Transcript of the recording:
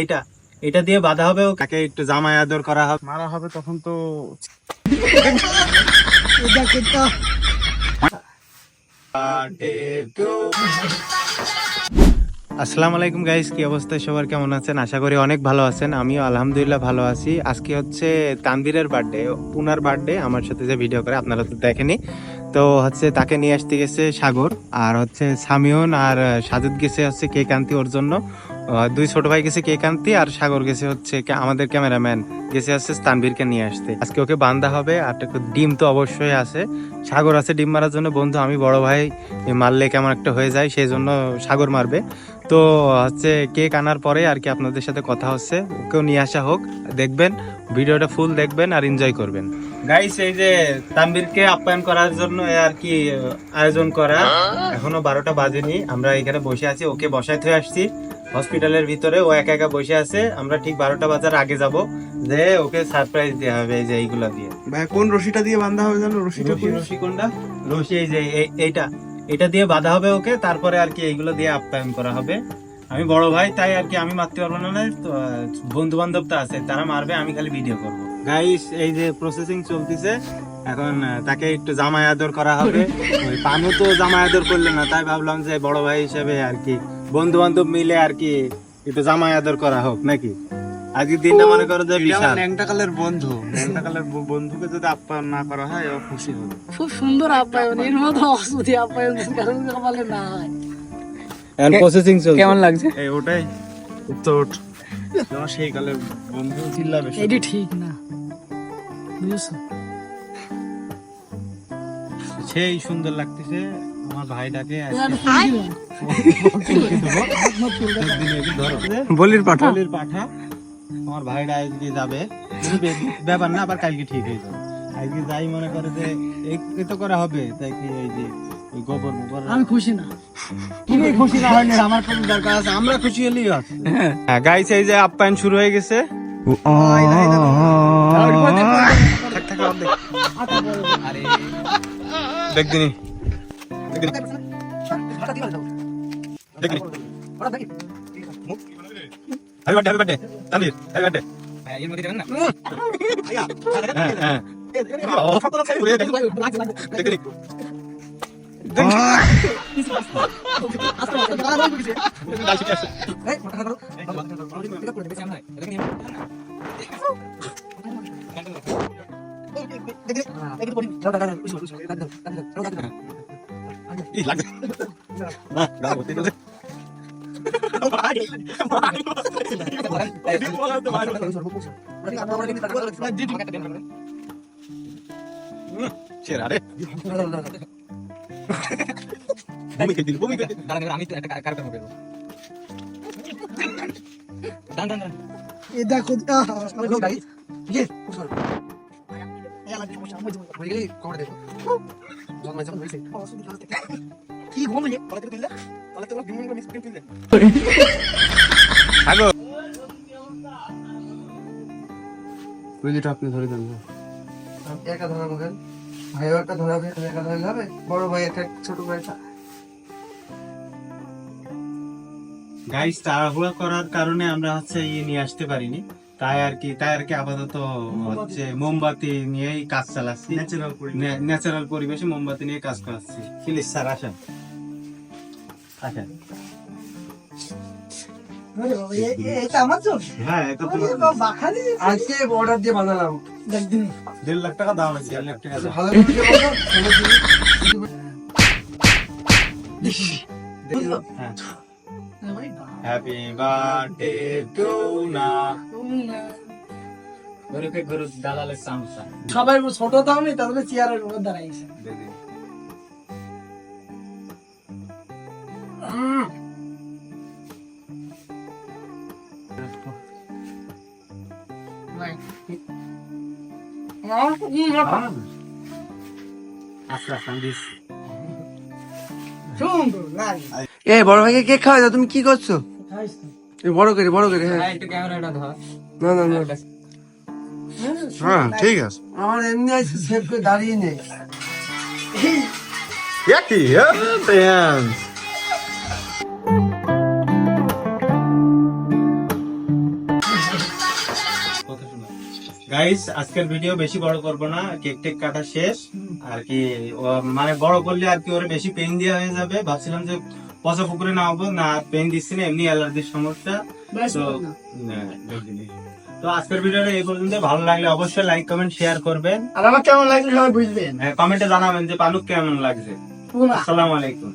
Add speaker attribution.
Speaker 1: এইটা। এটা দিয়ে বাঁধা হবে কাকে একটু জামাই আদর করা হবে।
Speaker 2: মারা হবে তখন তো
Speaker 1: আসসালামু আলাইকুম গাইস কি অবস্থা? সবার কেমন আছেন? আশা করি অনেক ভালো আছেন। আমিও আলহামদুলিল্লাহ ভালো আছি। আজকে হচ্ছে তানভীরের বার্থডে পুনার বার্থডে আমার সাথে যে ভিডিও করে, আপনারা তো দেখেনি তো হচ্ছে তাকে নিয়ে আসতে গেছে সাগর, আর হচ্ছে সামিউন আর সাজুদ গেছে হচ্ছে কেক আনতে ওর জন্য। দুই ছোট ভাই গেছে কেক আনতে আর সাগর গেছে হচ্ছে আমাদের ক্যামেরাম্যান গেছে হচ্ছে তানভীরকে নিয়ে আসতে। আজকে ওকে বান্ধা হবে আর একটু ডিম তো অবশ্যই আছে। সাগর আছে ডিম মারার জন্য বন্ধু আমি বড় ভাই মারলে কেমন একটা হয়ে যায় সেই জন্য সাগর মারবে। তো হচ্ছে কেক আনার পরে আর কি আপনাদের সাথে কথা হচ্ছে ওকেও নিয়ে আসা হোক। দেখবেন ভিডিওটা ফুল দেখবেন আর এনজয় করবেন। গাইস এই যে তানবীরকে আপ্যায়ন করার জন্য আর কি আয়োজন করা এখনও বারোটা বাজেনি আমরা এখানে বসে আছি ওকে বসায় থয়ে আসছি। হসপিটালের ভিতরে ও একা একা বসে আছে। আমরা ঠিক বারোটা বাজার আগে যাব। যে ওকে সারপ্রাইজ দেওয়া হবে এই যে এইগুলো দিয়ে।
Speaker 2: ভাই কোন রশিটা দিয়ে বাঁধা হবে জানো? রশিটা
Speaker 1: রশি কোনটা? রশি এই যে এই- এইটা। এটা দিয়ে বাঁধা হবে ওকে তারপরে আর কি এইগুলো দিয়ে আপ্যায়ন করা হবে। আমি বড় ভাই তাই আর কি আমি মারতে পারব না বন্ধু বান্ধব তো আছে তারা মারবে আমি খালি ভিডিও করব। গাইস এই যে প্রসেসিং চলতেছে এখন তাকে একটু জামাই আদর করা হবে। ওই পানু তো জামাই আদর করলে না তাই ভাবলাম যে বড় ভাই হিসেবে আর কি বন্ধু বান্ধব মিলে আর কি একটু জামাই আদর করা হোক নাকি? আজকের দিনটা মনে করো যে বিশাল।
Speaker 2: বন্ধু। বন্ধুকে যদি আপ্যায়ন না করা হয় ও খুশি হবে।
Speaker 3: খুব সুন্দর আপ্যায়ন এর মতো অসুধি আপ্যায়ন কারণ কপালে না হয়।
Speaker 1: এখন প্রসেসিং চলছে।
Speaker 3: কেমন লাগছে?
Speaker 2: এই ওটাই। উত্তর। যেমন সেই কালের বন্ধু চিল্লাবে।
Speaker 3: এটি ঠিক না। বুঝছ?
Speaker 1: সেই সুন্দর লাগতেছে। আমার ভাইটাকে
Speaker 2: বলির পাঠা।
Speaker 1: বলির পাঠা। আমার ভাইটা আজকে যাবে। ব্যাপার না আবার কালকে ঠিক হয়ে যাবে। আজকে যাই মনে করে যে এই- তো করা হবে। তাই কি এই যে ওই গোবর গোবর
Speaker 3: আমি খুশি না।
Speaker 1: কি খুশি না হয়নি আমার কোনো দরকার আছে। আমরা খুশি হলেই আছে হ্যাঁ গাইস এই যে আপ্যায়ন শুরু হয়ে গেছে। থাক, থাক, আর দেখ। দেখ দিনি দেখ দিনি। দেখ দিনি। Happy birthday happy birthday Tanvir happy birthday হ্যাঁ হ্যাঁ ও, পুরো দেখ। দেখ দিনি। দেখ। ডাল ছিটে আসছে। ই, লাগছে। না, গাল ভর্তি করে দে। হুম, সেরা রে। বমি খেয়ে দিল, বমি খেয়ে দিল।
Speaker 3: এ দেখো
Speaker 2: আপনি ধরে
Speaker 4: একা ভাইও একটা হবে হবে বড় ছোট ভাই
Speaker 1: গাইস তাড়াহুড়া করার কারণে আমরা হচ্ছে ইয়ে নিয়ে আসতে পারিনি। তাই আর কি তাই আর কি আপাতত হচ্ছে মোমবাতি নিয়েই কাজ চালাচ্ছি। ন্যাচারাল ন্যাচারাল পরিবেশে মোমবাতি নিয়ে কাজ করাচ্ছি। প্লিজ স্যার আসেন। আসেন। হ্যাঁ
Speaker 4: আজকে অর্ডার দিয়ে বানালাম।
Speaker 1: দেড় লাখ টাকা দাম আছে দেড় লাখ টাকা
Speaker 4: ভালো।
Speaker 1: হ্যাঁ। হ্যাপি বার্থডে টু না গরুকে গরু দালালের সামসা
Speaker 3: সবাই ছোট তো আমি তাহলে চেয়ারের উপর দাঁড়াইছে
Speaker 4: এ বড় ভাইকে কেক খাওয়াই তুমি কি করছ? বড় করে বড় করে হ্যাঁ। না না
Speaker 2: হ্যাঁ ঠিক আছে।
Speaker 4: আমার এমনি আছে সেভ করে দাঁড়িয়ে নেই।
Speaker 1: হ্যাঁ? Yucky, গাইস আজকের ভিডিও বেশি বড় করব না। কেক টেক কাটা শেষ। আর কি মানে বড় করলে আর কি ওর বেশি পেন দেওয়া হয়ে যাবে। ভাবছিলাম যে পচা পুকুরে নামাবো না পেন দিচ্ছি না এমনি অ্যালার্জির সমস্যা। তো। তো আজকের ভিডিওটা এই পর্যন্ত ভালো লাগলে অবশ্যই লাইক কমেন্ট শেয়ার করবেন।
Speaker 3: আর আমার কেমন লাগছে সবাই বুঝবেন।
Speaker 1: কমেন্টে জানাবেন যে পালুক কেমন লাগছে। আসসালামু আলাইকুম।